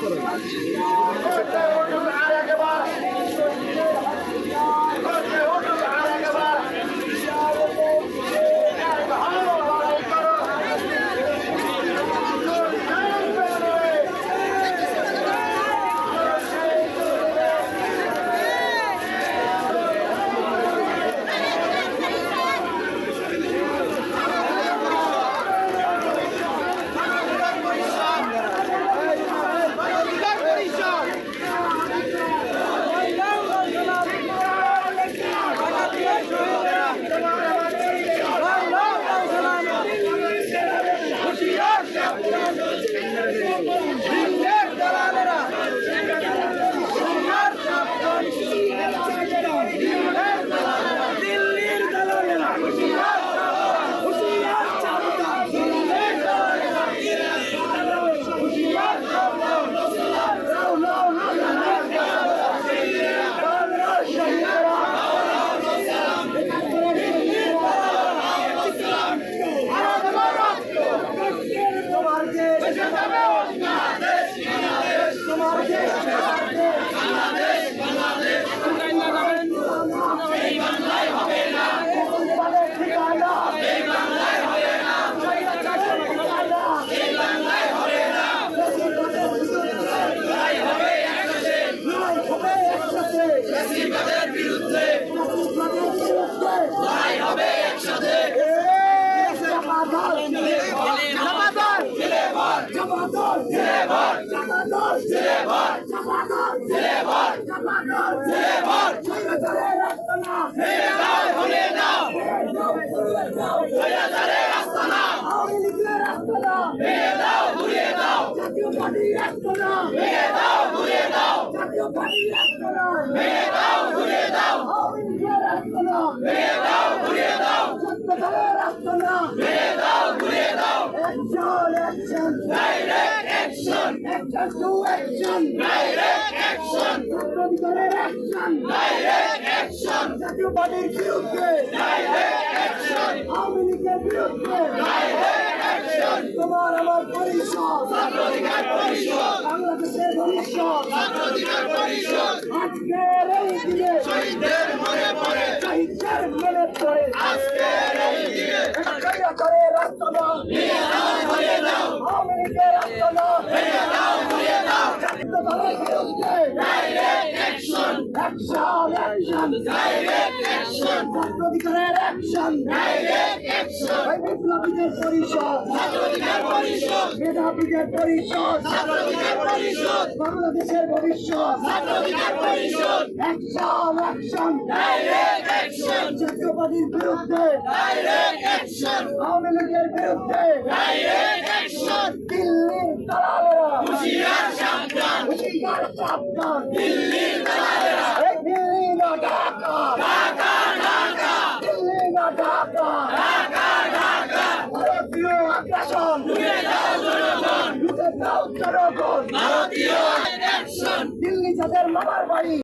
とこ。রাখতো না মেরে দাও ঘুরিয়ে দাও জাতীয় পার্টি রাখতো না মেরে দাও ঘুরিয়ে দাও জাতীয় পার্টি রাখতো না মেরে দাও ঘুরিয়ে দাও আওয়ামী লীগ রাখতো না মেরে দাও ঘুরিয়ে দাও ছাত্রদল রাখতো না মেরে দাও ঘুরিয়ে দাও action action direct action action to action direct action ছাত্রদলের অ্যাকশন ডাইরেক্ট অ্যাকশন জাতীয় পার্টির বিরুদ্ধে ডাইরেক্ট অ্যাকশন আওয়ামী লীগের বিরুদ্ধে ডাইরেক্ট পরিষদ ছাত্রাধিকার পরিষদ মনে মনে রাষ্ট্র না নিয়ে নাও হয়ে নাও আওয়ামী লীগের রাষ্ট্র না নিয়ে নাও হয়ে নাও জাতীয় দলের বিরুদ্ধে direct action action direct action পরিষদ পরিষদ মেধাবীদের পরিষদ ছাত্রাধিকার পরিষদ পরিষদ অ্যাকশন অ্যাকশন ডাইরেক্ট অ্যাকশন জাতীয়বাদীর বিরুদ্ধে ডাইরেক্ট অ্যাকশন আওয়ামী দিল্লির দালালেরা হুঁশিয়ার সাবধান দিল্লির দালালেরা এই দিল্লি না ঢাকা ঢাকা ঢাকা দিল্লি না ঢাকা। ঢাকা ঢাকা। ভারতীয় আগ্রাসন। রুখে দাও জনগণ রুখে দাও জনগণ ভারতীয় অ্যাকশন দিল্লি যাদের মামার বাড়ি।